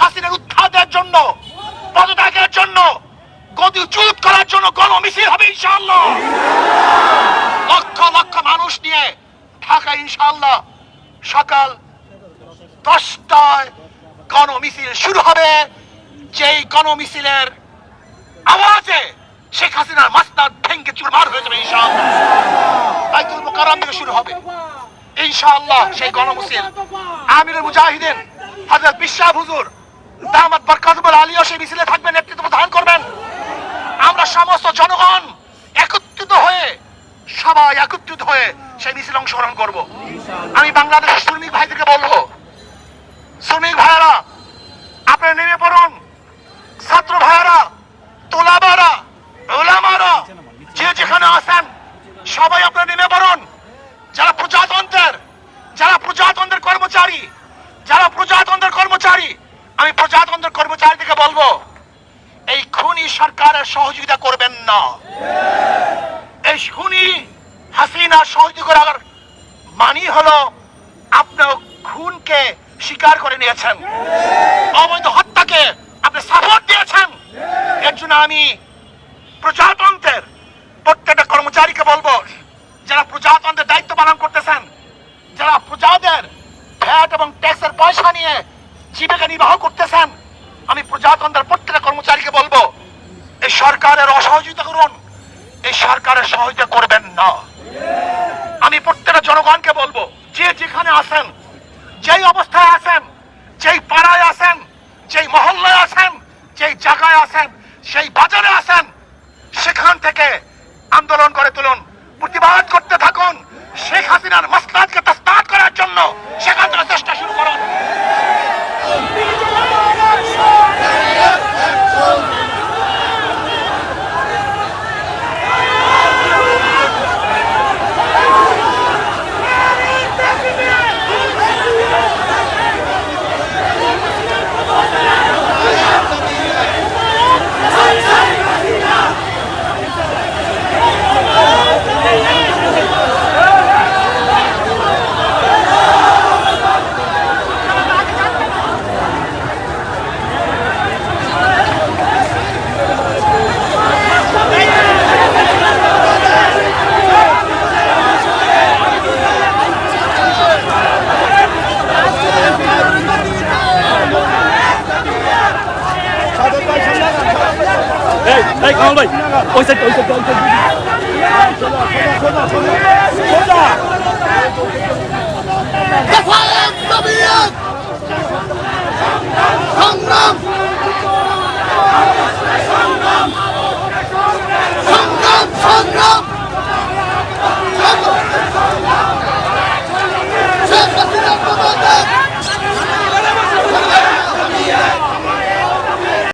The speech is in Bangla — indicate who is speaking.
Speaker 1: হাসিনার উৎখাতের জন্য, পদত্যাগের জন্য গদি উচ্চুত করার জন্য গণ মিছিল হবে ইনশাআল্লাহ। লক্ষ লক্ষ মানুষ নিয়ে ঢাকা ইনশাআল্লাহ সকাল দশটায় গণ মিছিল শুরু হবে। যেই গণ মিছিলের আওয়াজে শেখ হাসিনার মাস্তাদ ভেঙ্গে চুরমার হয়ে যাবে ইনশাআল্লাহ। বাইতুল মোকাররম থেকে শুরু হবে। ইনশাআল্লাহ সেই গণমুসিল আমিরুল মুজাহিদিন, হযরত বিশ্বাস হুজুর দামাত বরকাতুল আলিয়া সেই মিছিলে থাকবেন, নেতৃত্ব প্রদান করবেন। আমরা সমস্ত জনগণ একত্রিত হয়ে, সবাই একত্রিত হয়ে সেই মিছিল অংশগ্রহণ করব। আমি বাংলাদেশের শ্রমিক ভাইদেরকে বলব শ্রমিক ভাইয়েরা আপনারা নেমে পড়ুন ছাত্র ভাইয়েরা তোলাবারা ওলামারা যে যেখানে আছেন সবাই আপনারা নেমে পড়ুন যারা প্রজাতন্ত্রের যারা প্রজাতন্ত্রের কর্মচারী যারা প্রজাতন্ত্রের কর্মচারী আমি প্রজাতন্ত্রের কর্মচারীদেরকে বলব, এই খুনি সরকারের সহযোগিতা করবেন না। এই খুনি হাসিনা সহযোগিতা করার মানি হলো আপনার খুনকে স্বীকার করে নিয়েছেন। অবৈধ হত্যাকে আপনি সাপোর্ট দিয়েছেন। এর জন্য আমি প্রজাতন্ত্রের প্রত্যেকটা কর্মচারীকে বলব, যারা প্রজাতন্ত্রের দায়িত্ব পালন করতেছেন, যারা প্রজাদের ভ্যাট এবং ট্যাক্সের পয়সা নিয়ে জীবিকা নির্বাহ করতেছেন আমি প্রজাতন্ত্রের প্রত্যেকটা কর্মচারীকে বলব, এই সরকারের অসহযোগিতা করুন, এই সরকারের সহযোগিতা করবেন না। আমি প্রত্যেকটা জনগণকে বলব, যে যেখানে আছেন, যেই অবস্থায় আছেন, যেই পাড়ায় আছেন, যেই মহল্লায় আছেন, যেই জায়গায় আছেন, সেই বাজারে আছেন, সেখান থেকে আন্দোলন করে তুলুন, প্রতিবাদ করতে থাকুন, শেখ হাসিনার মসলাদকে তস্তাদ করার জন্য সেখান থেকে চেষ্টা
Speaker 2: ভাই কামাল ভাই। ওই সাইড ওই সাইড
Speaker 3: সংগ্রাম